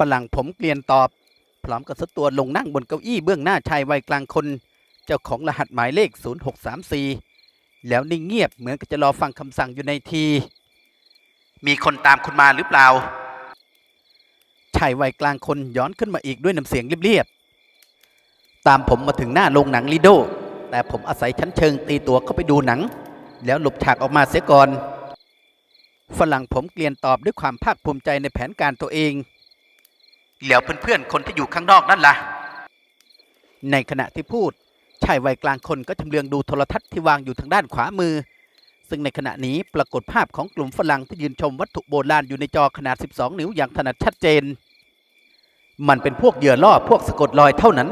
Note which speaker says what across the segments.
Speaker 1: ฝรั่งผมเกลียนตอบ พร้อมกับสตัวลงนั่งบนเก้าอี้เบื้องหน้าชายวัยกลางคน เจ้าของรหัสหมายเลข 0634 แล้วนิ่งเงียบเหมือนกับจะรอฟังคำสั่งอยู่ในที มีคนตามคุณมาหรือเปล่า ชายวัยกลางคนย้อนขึ้นมาอีกด้วยน้ำเสียงเรียบๆ ตามผมมาถึงหน้าโรงหนังลีโด แต่ผมอาศัยชั้นเชิงตีตัวเข้าไปดูหนัง แล้วหลบฉากออกมาเสียก่อน ฝรั่งผมเกลียนตอบด้วยความภาคภูมิใจในแผนการตัวเอง แล้วเพื่อนๆคนที่อยู่ข้างนอกนั่นล่ะ ในขณะที่พูดชายวัยกลางคนก็ชำเลืองดูโทรทัศน์ที่วางอยู่ทางด้านขวามือ ซึ่งในขณะนี้ปรากฏภาพของกลุ่มฝรั่งที่ยืนชมวัตถุโบราณอยู่ในจอขนาด 12 นิ้วอย่างถนัดชัดเจน มันเป็นพวกเหยื่อล่อพวกสะกดรอยเท่านั้น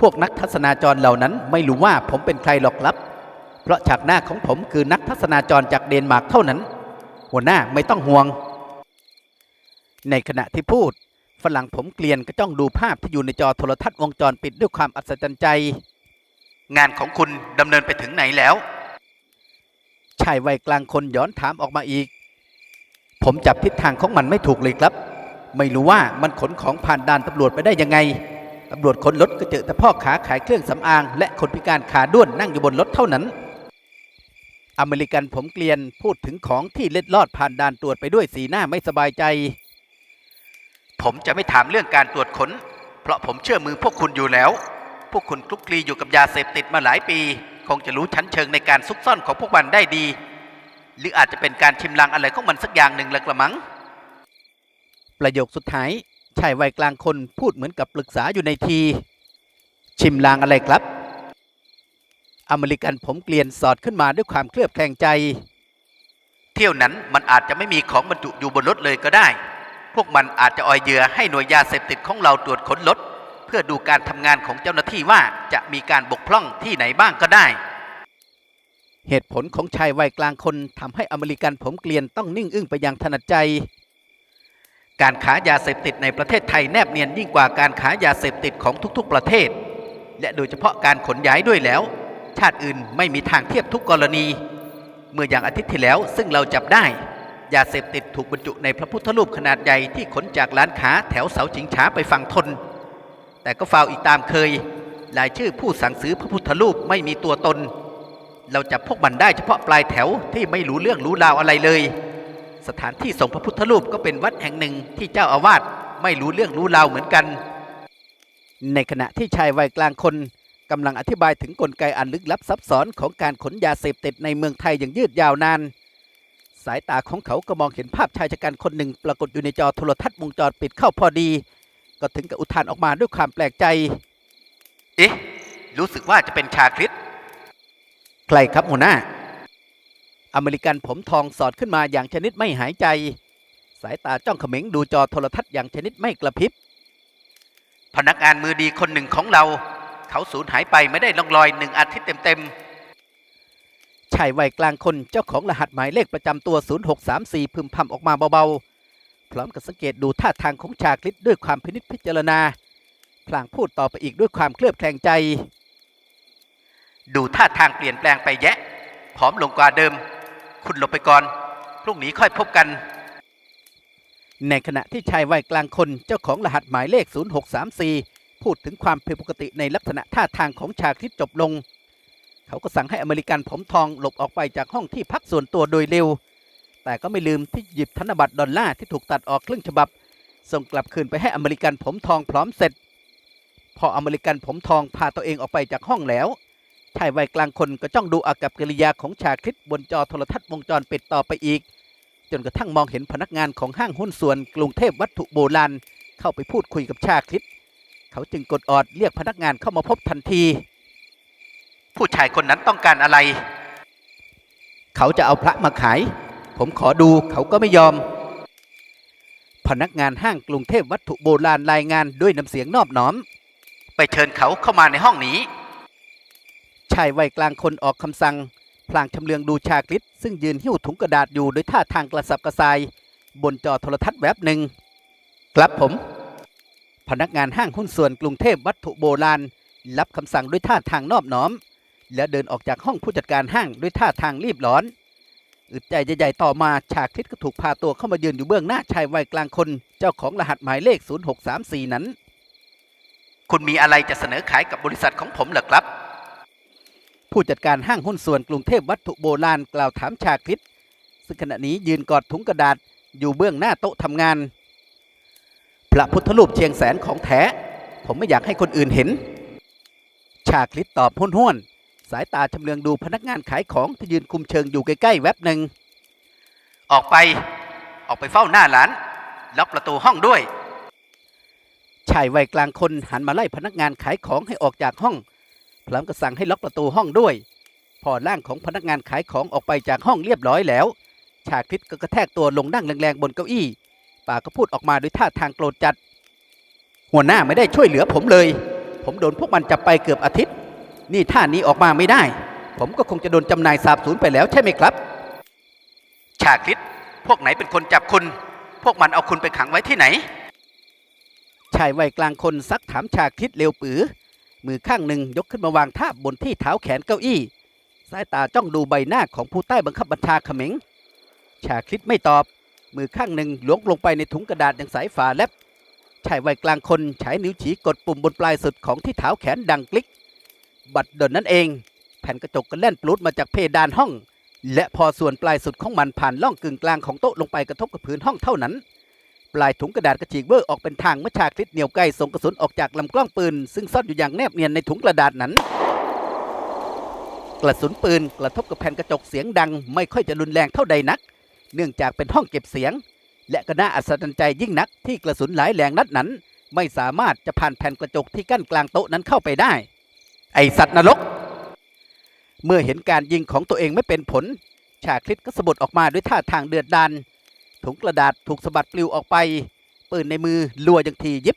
Speaker 1: พวกนักทัศนาจรเหล่านั้นไม่รู้ว่าผมเป็นใครหรอกครับ เพราะฉากหน้าของผมคือนักทัศนาจรจากเดนมาร์กเท่านั้น หัวหน้าไม่ต้องห่วง ในขณะที่พูด ฝรั่งผมเกลียนก็จ้องดูภาพที่อยู่ในจอโทรทัศน์วงจรปิดด้วยความอัศจรรย์ใจ งานของคุณดำเนินไปถึงไหนแล้ว ชายวัยกลางคนย้อนถามออกมาอีก ผมจับทิศทางของมันไม่ถูกเลยครับ ไม่รู้ว่ามันขนของผ่านด่านตำรวจไปได้ยังไงตำรวจคนรถก็เจอแต่พ่อขาขายเครื่องสำอาง และคนพิการขาด้วนนั่งอยู่บนรถเท่านั้น อเมริกันผมเกลียนพูดถึงของที่เล็ดลอดผ่านด่านตรวจไปด้วยสีหน้าไม่สบายใจ ผมจะไม่ถามเรื่องการตรวจค้น เพราะผมเชื่อมือพวกคุณอยู่แล้ว พวกคุณคลุกคลีอยู่กับยาเสพติดมาหลายปี คงจะรู้ชั้นเชิงในการซุกซ่อนของพวกมันได้ดี หรืออาจจะเป็นการชิมลางอะไรของมันสักอย่างหนึ่งละกระมัง ประโยคสุดท้ายชายวัยกลางคนพูดเหมือนกับปรึกษาอยู่ในที ชิมลางอะไรครับ อเมริกันผมเกลียนสอดขึ้นมาด้วยความเคลือบแคลงใจ เที่ยวนั้นมันอาจจะไม่มีของบรรจุอยู่บนรถเลยก็ได้ พวกมันอาจจะอ่อยเหยื่อให้หน่วยยาเสพติดของเราตรวจค้นรถเพื่อดูการทำงานของเจ้าหน้าที่ว่าจะมีการบกพร่องที่ไหนบ้างก็ได้ เหตุผลของชายวัยกลางคนทำให้อเมริกันผมเกลียนต้องนิ่งอึ้งไปอย่างถนัดใจ การขายาเสพติดในประเทศไทยแนบเนียนยิ่งกว่าการขายยาเสพติดของทุกๆประเทศ และโดยเฉพาะการขนย้ายด้วยแล้ว ชาติอื่นไม่มีทางเทียบทุกกรณี เมื่ออย่างอาทิตย์ที่แล้วซึ่งเราจับได้ ยาเสพติดถูกบรรจุในพระพุทธรูปขนาดใหญ่ที่ขนจากร้านค้าแถวเสาชิงช้าไปฝั่งทน แต่ก็ฟาวอีกตามเคยรายชื่อผู้สั่งซื้อพระพุทธรูปไม่มีตัวตน เราจับพวกมันได้เฉพาะปลายแถวที่ไม่รู้เรื่องรู้ราวอะไรเลย สถานที่ส่งพระพุทธรูปก็เป็นวัดแห่งหนึ่งที่เจ้าอาวาสไม่รู้เรื่องรู้ราวเหมือนกัน ในขณะที่ชายวัยกลางคนกำลังอธิบายถึงกลไกอันลึกลับซับซ้อนของการขนยาเสพติดในเมืองไทยอย่างยืดยาวนาน สายตาของเขาก็มองเห็นภาพชายชะกันคนหนึ่ง ปรากฏอยู่ในจอโทรทัศน์วงจรปิดเข้าพอดี ก็ถึงกับอุทานออกมาด้วยความแปลกใจ เอ๊ะ รู้สึกว่าจะเป็นชาคริสใครครับหัวหน้า อเมริกันผมทองสอดขึ้นมาอย่างชนิดไม่หายใจ สายตาจ้องเขม็งดูจอโทรทัศน์อย่างชนิดไม่กระพริบ พนักงานมือดีคนหนึ่งของเรา เขาสูญหายไปไม่ได้ล่องลอยหนึ่งอาทิตย์เต็มๆ ชายวัยกลางคนเจ้าของรหัสหมายเลขประจำตัว 0634 พึมพำออกมาเบาๆ พร้อมกับสังเกตดูท่าทางของชาคลิตด้วยความพินิจพิจารณา พลางพูดต่อไปอีกด้วยความเคลือบแคลงใจ ดูท่าทางเปลี่ยนแปลงไปแยะผอมลงกว่าเดิม คุณหลบไปก่อน พรุ่งนี้ค่อยพบกัน ในขณะที่ชายวัยกลางคนเจ้าของรหัสหมายเลข 0634 พูดถึงความผิดปกติในลักษณะท่าทางของชาคริตจบลง เขาก็สั่งให้อเมริกันผมทองหลบออกไปจากห้องที่พักส่วนตัวโดยเร็ว แต่ก็ไม่ลืมที่หยิบธนบัตรดอลลาร์ที่ถูกตัดออกครึ่งฉบับ ส่งกลับคืนไปให้อเมริกันผมทองพร้อมเสร็จ พออเมริกันผมทองพาตัวเองออกไปจากห้องแล้วชายวัยกลางคนก็จ้องดูอากับกิริยาของชาคริตบนจอโทรทัศน์วงจรปิดต่อไปอีก จนกระทั่งมองเห็นพนักงานของห้างหุ้นส่วนกรุงเทพวัตถุโบราณเข้าไปพูดคุยกับชาคริตเขาจึงกดออดเรียกพนักงานเข้ามาพบทันที ผู้ชายคนนั้นต้องการอะไร เขาจะเอาพระมาขาย ผมขอดูเขาก็ไม่ยอม พนักงานห้างกรุงเทพวัตถุโบราณรายงานด้วยน้ำเสียงนอบน้อม ไปเชิญเขาเข้ามาในห้องนี้ ชายวัยกลางคนออกคำสั่ง พลางชำเลืองดูชาคลิตซึ่งยืนหิ้วถุงกระดาษอยู่โดยท่าทางกระสับกระส่าย บนจอโทรทัศน์แวบหนึ่งครับผม พนักงานห้างหุ้นส่วนกรุงเทพวัตถุโบราณ รับคำสั่งด้วยท่าทางนอบน้อม และเดินออกจากห้องผู้จัดการห้างด้วยท่าทางรีบร้อนอึดใจใหญ่ๆต่อมาชาคริตก็ถูกพาตัวเข้ามายืนอยู่เบื้องหน้าชายวัยกลางคน เจ้าของรหัสหมายเลข 0634 นั้น คุณมีอะไรจะเสนอขายกับบริษัทของผมเหรอครับ ผู้จัดการห้างหุ้นส่วนกรุงเทพวัตถุโบราณกล่าวถามชาคริตซึ่งขณะนี้ยืนกอดถุงกระดาษอยู่เบื้องหน้าโต๊ะทำงาน พระพุทธรูปเชียงแสนของแท้ ผมไม่อยากให้คนอื่นเห็นชาคริตตอบห้วนๆ สายตาชำเลืองดูพนักงานขายของที่ยืนคุมเชิงอยู่ใกล้ๆแวบหนึ่ง ออกไป ออกไปเฝ้าหน้าร้าน ล็อกประตูห้องด้วย ชายวัยกลางคนหันมาไล่พนักงานขายของให้ออกจากห้อง พร้อมกับสั่งให้ล็อกประตูห้องด้วย พอร่างของพนักงานขายของออกไปจากห้องเรียบร้อยแล้ว ชาคริตก็กระแทกตัวลงนั่งแรงๆบนเก้าอี้ป่ากก็พูดออกมาด้วยท่าทางโกรธจัด หัวหน้าไม่ได้ช่วยเหลือผมเลย ผมโดนพวกมันจับไปเกือบอาทิตย์ นี่ท่านี้ออกมาไม่ได้ ผมก็คงจะโดนจำหน่ายสาบสูญไปแล้วใช่ไหมครับ ชาคริตพวกไหนเป็นคนจับคุณ พวกมันเอาคุณไปขังไว้ที่ไหน ชายวัยกลางคนซักถามชาคริตเร็วปือ มือข้างหนึ่งยกขึ้นมาวางทาบบนที่เท้าแขนเก้าอี้ สายตาจ้องดูใบหน้าของผู้ใต้บังคับบัญชาเขม็ง ชาคริตไม่ตอบ มือข้างหนึ่งล้วงลงไปในถุงกระดาษอย่างสายฝาแลบชายวัยกลางคนใช้นิ้วชี้กดปุ่มบนปลายสุดของที่เท้าแขนดังกลิก บัดดลนั้นเอง แผ่นกระจกก็แล่นปลุดมาจากเพดานห้อง และพอส่วนปลายสุดของมันผ่านล่องกึ่งกลางของโต๊ะลงไปกระทบกับพื้นห้องเท่านั้น ปลายถุงกระดาษกระฉีกเบอร์ออกเป็นทางเมื่อชาคริตเหนียวไกลส่งกระสุนออกจากลำกล้องปืน ซึ่งซ่อนอยู่อย่างแนบเนียนในถุงกระดาษนั้น กระสุนปืนกระทบกับแผ่นกระจกเสียงดัง ไม่ค่อยจะรุนแรงเท่าใดนัก เนื่องจากเป็นห้องเก็บเสียง และก็น่าอัศจรรย์ใจยิ่งนักที่กระสุนหลายแรงนัดนั้น ไม่สามารถจะผ่านแผ่นกระจกที่กั้นกลางโต๊ะนั้นเข้าไปได้ ไอสัตว์นรก เมื่อเห็นการยิงของตัวเองไม่เป็นผล ชาคริตก็สะบัดออกมาด้วยท่าทางเดือดดาลถุงกระดาษถูกสะบัดปลิวออกไป ปืนในมือลัวอย่างทียิบ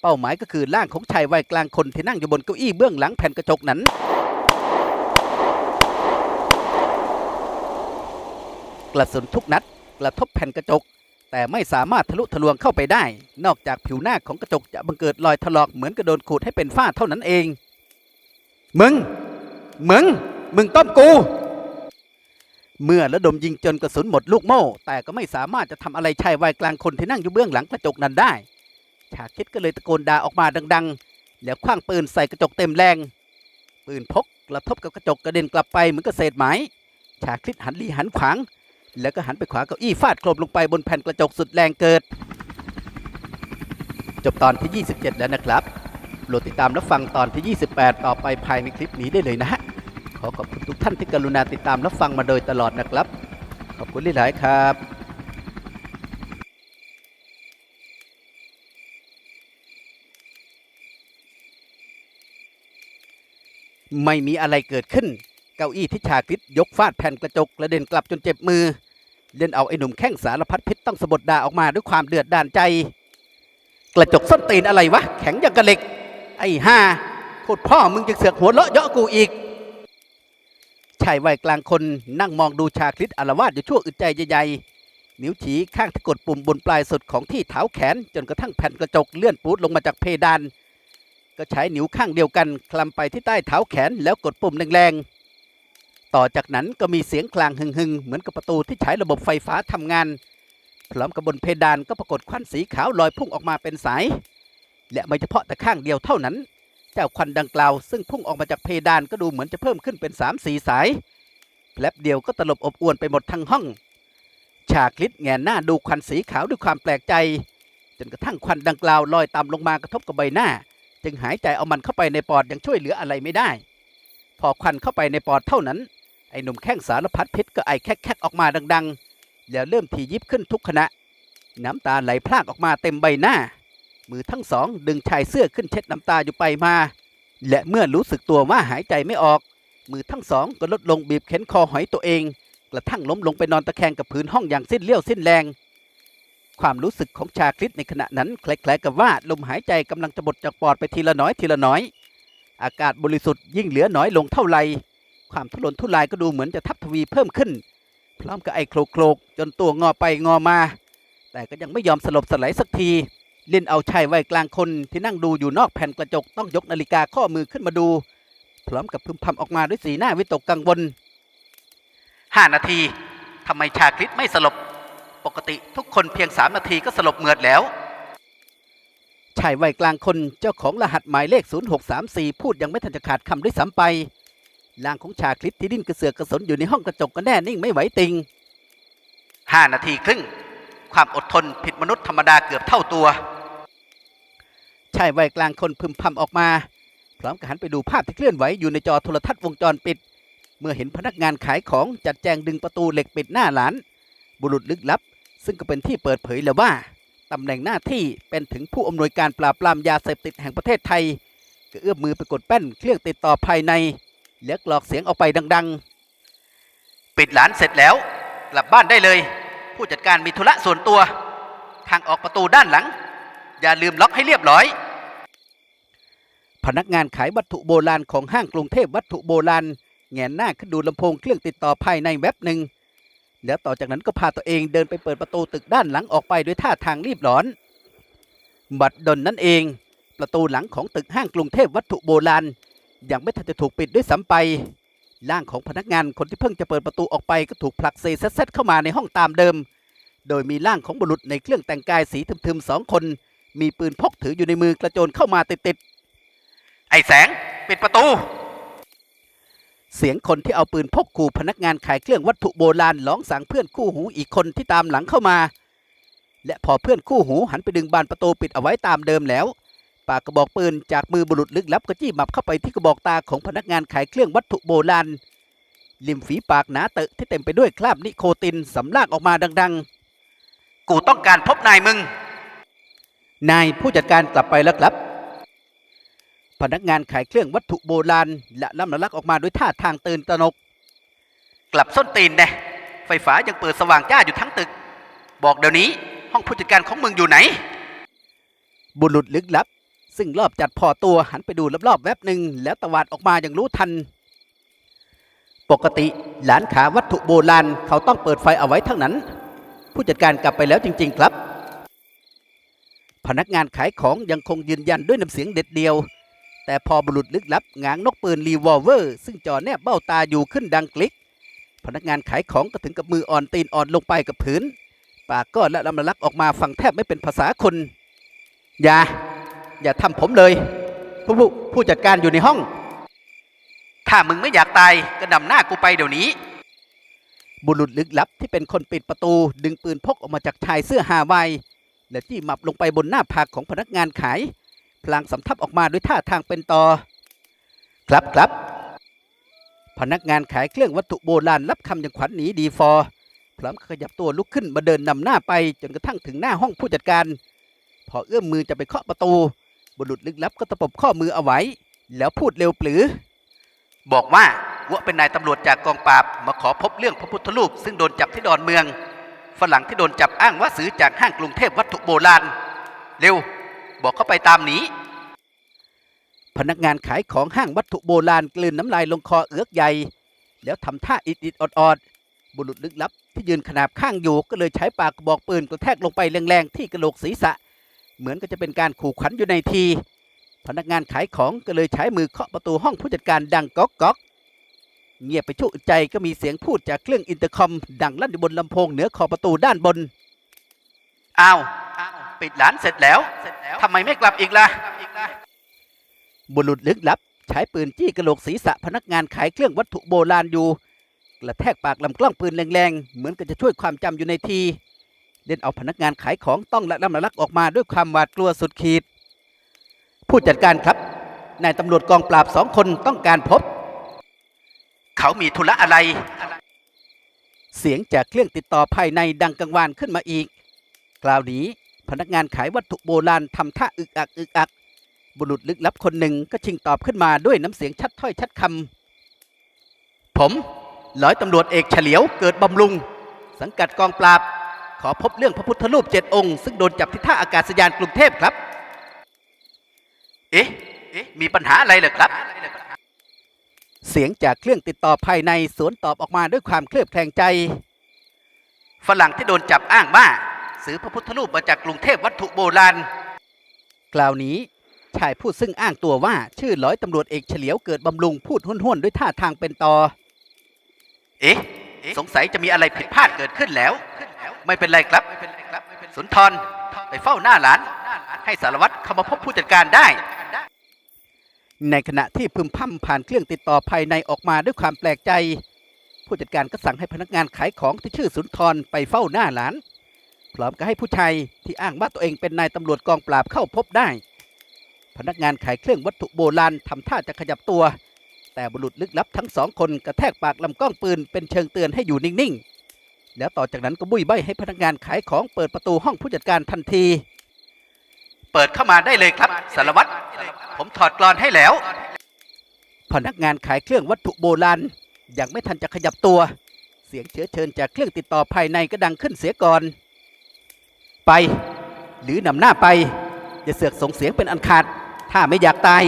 Speaker 1: เป้าหมายก็คือร่างของชายวัยกลางคนที่นั่งอยู่บนเก้าอี้เบื้องหลังแผ่นกระจกนั้นกระสุนทุกนัดกระทบแผ่นกระจก แต่ไม่สามารถทะลุทะลวงเข้าไปได้ นอกจากผิวหน้าของกระจกจะบังเกิดรอยถลอกเหมือนกระโดนขูดให้เป็นฝ้าเท่านั้นเอง มึง มึง มึงต้มกู เมื่อระดมยิงจนกระสุนหมดลูกโม่ แต่ก็ไม่สามารถจะทำอะไรชายวัยกลางคนที่นั่งอยู่เบื้องหลังกระจกนั้นได้ ชาคิดก็เลยตะโกนด่าออกมาดัง ๆ แล้วคว้างปืนใส่กระจกเต็มแรง ปืนพกกระทบกับกระจกกระเด็นกลับไปเหมือนกับเศษไม้ชาคริตหันลีหันขวาง แล้วก็หันไปขวาเก้าอี้ฟาดโครมลงไปบนแผ่นกระจกสุดแรงเกิด จบตอนที่ 27 แล้วนะครับ โปรดติดตามรับฟังตอนที่ 28 ต่อไปภายในคลิปนี้ได้เลยนะฮะ ขอขอบคุณทุกท่านที่กรุณาติดตามรับฟังมาโดยตลอดนะครับ ขอบคุณหลาย ๆ ครับไม่มีอะไรเกิดขึ้น เก้าอี้ที่ชาคริตยกฟาดแผ่นกระจกกระเด็นกลับจนเจ็บมือ เล่นเอาไอ้หนุ่มแข้งสารพัดพิษต้องสะบดด่าออกมาด้วยความเดือดดานใจ กระจกส้นตีนอะไรวะ แข็งอย่างกระเหล็ก ไอ้ห่าโคตรพ่อมึงจะเสือกหัวเลาะเยาะกูอีกชายวัยกลางคนนั่งมองดูชาคริตอารวาสอยู่ชั่วอึดใจใหญ่ๆนิ้วชี้ข้างที่กดปุ่มบนปลายสุดของที่เท้าแขน จนกระทั่งแผ่นกระจกเลื่อนปูดลงมาจากเพดาน ก็ใช้นิ้วข้างเดียวกันคลำไปที่ใต้เท้าแขนแล้วกดปุ่มแรงๆ ต่อจากนั้นก็มีเสียงคลางหึงๆ เหมือนกับประตูที่ใช้ระบบไฟฟ้าทำงาน พร้อมกับบนเพดานก็ปรากฏควันสีขาวลอยพุ่งออกมาเป็นสาย และไม่เฉพาะแต่ข้างเดียวเท่านั้น เจ้าควันดังกล่าวซึ่งพุ่งออกมาจากเพดานก็ดูเหมือนจะเพิ่มขึ้นเป็น3ามสี่สายแป๊บเดียวก็ตลบอบอวนไปหมดทั้งห้อง ชาคลิตแงนหน้าดูควันสีขาวด้วยความแปลกใจ จนกระทั่งควันดังกล่าวลอยต่ำลงมากระทบกับใบหน้า จึงหายใจเอามันเข้าไปในปอดยังช่วยเหลืออะไรไม่ได้ พอควันเข้าไปในปอดเท่านั้น ไอ้หนุ่มแข้งสารพัดพิษก็ไอแคกๆออกมาดังๆ แล้วเริ่มทียิบขึ้นทุกขณะ น้ำตาไหลพรากออกมาเต็มใบหน้า มือทั้งสองดึงชายเสื้อขึ้นเช็ดน้ำตาอยู่ไปมา และเมื่อรู้สึกตัวว่าหายใจไม่ออก มือทั้งสองก็ลดลงบีบเข็นคอหอยตัวเอง กระทั่งล้มลงไปนอนตะแคงกับพื้นห้องอย่างสิ้นเลี้ยวสิ้นแรง ความรู้สึกของชาคริตในขณะนั้นคล้ายๆกับว่าลมหายใจกำลังจะหมดจากปอดไปทีละน้อยทีละน้อย อากาศบริสุทธิ์ยิ่งเหลือน้อยลงเท่าไหร่ความทุรนทุรายก็ดูเหมือนจะทับทวีเพิ่มขึ้น พร้อมกับไอ้โครกโครกจนตัวงอไปงอมา แต่ก็ยังไม่ยอมสลบสลายสักที เล่นเอาชายวัยกลางคนที่นั่งดูอยู่นอกแผ่นกระจกต้องยกนาฬิกาข้อมือขึ้นมาดู พร้อมกับพึมพำออกมาด้วยสีหน้าวิตกกังวลห้านาทีทำไมชาคริตไม่สลบ ปกติทุกคนเพียงสามนาทีก็สลบเหมือดแล้วชายวัยกลางคนเจ้าของรหัสหมายเลข 0634 พูดยังไม่ทันจะขาดคำด้วยซ้ำไปร่างของชาคลิตที่ดิ้นกระเสือกกระสนอยู่ในห้องกระจกก็แน่นิ่งไม่ไหวติงห้านาทีครึ่ง ความอดทนผิดมนุษย์ธรรมดาเกือบเท่าตัว ชายวัยกลางคนพึมพำออกมา พร้อมกับหันไปดูภาพที่เคลื่อนไหวอยู่ในจอโทรทัศน์วงจรปิด เมื่อเห็นพนักงานขายของจัดแจงดึงประตูเหล็กปิดหน้าร้าน บุรุษลึกลับ ซึ่งก็เป็นที่เปิดเผยแล้วว่าตำแหน่งหน้าที่เป็นถึงผู้อำนวยการปราบปรามยาเสพติดแห่งประเทศไทย ก็เอื้อมมือไปกดแป้นเครื่องติดต่อภายใน แล้วกรอกเสียงออกไปดัง ๆ ปิดร้านเสร็จแล้ว กลับบ้านได้เลย ผู้จัดการมีธุระส่วนตัว ทางออกประตูด้านหลัง อย่าลืมล็อกให้เรียบร้อย พนักงานขายวัตถุโบราณของห้างกรุงเทพวัตถุโบราณแงนหน้าขึ้นดูลำโพงเครื่องติดต่อภายในแว็บหนึ่งแล้วต่อจากนั้นก็พาตัวเองเดินไปเปิดประตูตึกด้านหลังออกไปด้วยท่าทางรีบร้อน บัดดลนั่นเอง ประตูหลังของตึกห้างกรุงเทพวัตถุโบราณยังไม่ทันจะถูกปิดด้วยซ้ำไป ร่างของพนักงานคนที่เพิ่งจะเปิดประตูออกไปก็ถูกผลักเซเซตเข้ามาในห้องตามเดิม โดยมีร่างของบุรุษในเครื่องแต่งกายสีทึมๆสองคน มีปืนพกถืออยู่ในมือกระโจนเข้ามาติดๆ ไอ้แสง ปิดประตู เสียงคนที่เอาปืนพกขู่พนักงานขายเครื่องวัตถุโบราณร้องสั่งเพื่อนคู่หูอีกคนที่ตามหลังเข้ามา และพอเพื่อนคู่หูหันไปดึงบานประตูปิดเอาไว้ตามเดิมแล้วปากกระบอกปืนจากมือบุรุษลึกลับก็จี้หมับเข้าไปที่กระบอกตาของพนักงานขายเครื่องวัตถุโบราณริมฝีปากหนาเตอะที่เต็มไปด้วยคราบนิโคตินสำลากออกมาดัง ๆ กูต้องการพบนายมึง นายผู้จัดการกลับไปแล้วครับ พนักงานขายเครื่องวัตถุโบราณและล่ำละลักออกมาด้วยท่าทางตื่นตระหนก กลับส้นตีนแน่ไฟฟ้ายังเปิดสว่างจ้าอยู่ทั้งตึก บอกเดี๋ยวนี้ห้องผู้จัดการของมึงอยู่ไหน บุรุษลึกลับ ซึ่งรอบจัดพอตัวหันไปดูรอบๆแวบหนึ่งแล้วตวาดออกมาอย่างรู้ทัน ปกติหลานขาวัตถุโบราณเขาต้องเปิดไฟเอาไว้ทั้งนั้น ผู้จัดการกลับไปแล้วจริง ๆ ครับ พนักงานขายของยังคงยืนยันด้วยน้ำเสียงเด็ดเดียว แต่พอบุรุษลึกลับง้างนกปืนรีวอลเวอร์ ซึ่งจ่อแนบเบ้าตาอยู่ขึ้นดังคลิก พนักงานขายของก็ถึงกับมืออ่อนตีนอ่อนลงไปกับพื้น ปากก็และลำละลักออกมาฟังแทบไม่เป็นภาษาคน อย่า อย่าทำผมเลยผู้ผู้ผู้จัดการอยู่ในห้อง ถ้ามึงไม่อยากตายก็นำหน้ากูไปเดี๋ยวนี้ บุรุษลึกลับที่เป็นคนปิดประตู ดึงปืนพกออกมาจากชายเสื้อฮาวายและจี้หมับลงไปบนหน้าผากของพนักงานขาย พลางสำทับออกมาด้วยท่าทางเป็นต่อ ครับครับ พนักงานขายเครื่องวัตถุโบราณรับคำอย่างขวัญหนีดีฟอร์พร้อมขยับตัวลุกขึ้นมาเดินนำหน้าไปจนกระทั่งถึงหน้าห้องผู้จัดการ พอเอื้อมมือจะไปเคาะประตู บุรุษลึกลับก็ตะปบข้อมือเอาไว้ แล้วพูดเร็วปรือ บอกว่าว่าเป็นนายตำรวจจากกองปราบมาขอพบเรื่องพระพุทธรูป ซึ่งโดนจับที่ดอนเมือง ฝรั่งที่โดนจับอ้างว่าซื้อจากห้างกรุงเทพวัตถุโบราณ เร็ว บอกเข้าไปตามนี้ พนักงานขายของห้างวัตถุโบราณกลืนน้ำลายลงคอเอือกใหญ่ แล้วทำท่าอิดอิดออดอดๆบุรุษลึกลับที่ยืนขนาบข้างอยู่ก็เลยใช้ปากกระบอกปืนกระแทกลงไปแรงๆที่กระโหลกศีรษะ เหมือนก็จะเป็นการขู่ขวัญอยู่ในที พนักงานขายของก็เลยใช้มือเคาะประตูห้องผู้จัดการดังก๊อกก๊อกเงียบไปชั่วอึดใจก็มีเสียงพูดจากเครื่องอินเตอร์คอม ดังลั่นอยู่บนลำโพงเหนือขอบประตูด้านบน อ้าว ปิดร้านเสร็จแล้วทำไมไม่กลับอีกล่ะ บุรุษลึกลับ ใช้ปืนจี้กระโหลกศีรษะพนักงานขายเครื่องวัตถุโบราณอยู่ กระแทกปากลำกล้องปืนแรงๆ เหมือนกับจะช่วยความจำอยู่ในทีเล่นเอาพนักงานขายของต้องละล่ำละลักออกมาด้วยความหวาดกลัวสุดขีด ผู้จัดการครับ นายตำรวจกองปราบสองคนต้องการพบ เขามีธุระอะไร เสียงจากเครื่องติดต่อภายในดังกังวานขึ้นมาอีก คราวนี้ พนักงานขายวัตถุโบราณทำท่าอึกอักอึกอัก บุรุษลึกลับคนหนึ่งก็ชิงตอบขึ้นมาด้วยน้ำเสียงชัดถ้อยชัดคำ ผมร้อยตำรวจเอกเฉลียวเกิดบำรุง สังกัดกองปราบ ขอพบเรื่องพระพุทธรูปเจ็ดองค์ ซึ่งโดนจับที่ท่าอากาศยานกรุงเทพครับ เอ๊ะเอ๊ะมีปัญหาอะไรเหรอครับ เสียงจากเครื่องติดต่อภายในสวนตอบออกมาด้วยความเคลือบแคลงใจ ฝรั่งที่โดนจับอ้างว่า ซื้อพระพุทธรูปมาจากกรุงเทพวัตถุโบราณกล่าวนี้ชายผู้ซึ่งอ้างตัวว่าชื่อร้อยตำรวจเอกเฉลียวเกิดบำรุงพูดห้วนๆด้วยท่าทางเป็นต่อเอ๊ะ สงสัยจะมีอะไรผิดพลาดเกิดขึ้นแล้ว ไม่เป็นไรครับ สุนทร ไปเฝ้าหน้าหลาน ให้สารวัตรเข้ามาพบผู้จัดการได้ ในขณะที่พึมพำผ่านเครื่องติดต่อภายในออกมาด้วยความแปลกใจ ผู้จัดการก็สั่งให้พนักงานขายของที่ชื่อสุนทรไปเฝ้าหน้าหลาน พร้อมกับให้ผู้ชายที่อ้างว่าตัวเองเป็นนายตำรวจกองปราบเข้าพบได้ พนักงานขายเครื่องวัตถุโบราณทำท่าจะขยับตัว แต่บุรุษลึกลับทั้งสองคนกระแทกปากลำกล้องปืนเป็นเชิงเตือนให้อยู่นิ่งๆ แล้วต่อจากนั้นก็บุยใบให้พนักงานขายของเปิดประตูห้องผู้จัดการทันที เปิดเข้ามาได้เลยครับสารวัตรผมถอดกรอนให้แล้ว พนักงานขายเครื่องวัตถุโบราณยังไม่ทันจะขยับตัว เสียงเชื้อเชิญจากเครื่องติดต่อภายในก็ดังขึ้นเสียก่อน ไป หรือนำหน้าไป อย่าเสือกส่งเสียงเป็นอันขาด ถ้าไม่อยากตาย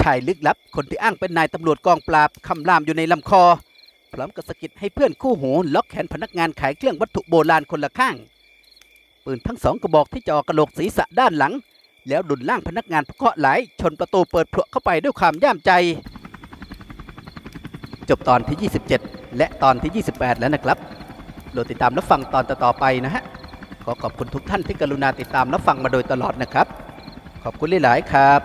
Speaker 1: ชายลึกลับ คนที่อ้างเป็นนายตำรวจกองปราบคำรามอยู่ในลำคอ พร้อมกับสกิดให้เพื่อนคู่หูล็อกแขนพนักงานขายเครื่องวัตถุโบราณคนละข้าง ปืนทั้งสองกระบอกที่จ่อกระโหลกศีรษะด้านหลัง แล้วดุนล่างพนักงานเคาะห์หลชนประตูเปิดพลวเข้าไปด้วยความย่ามใจ จบตอนที่ 27 และตอนที่ 28 แล้วนะครับโปรดติดตามรับฟังตอนต่อๆไปนะฮะ ขอขอบคุณทุกท่านที่กรุณาติดตามรับฟังมาโดยตลอดนะครับ ขอบคุณหลาย ๆ ครับ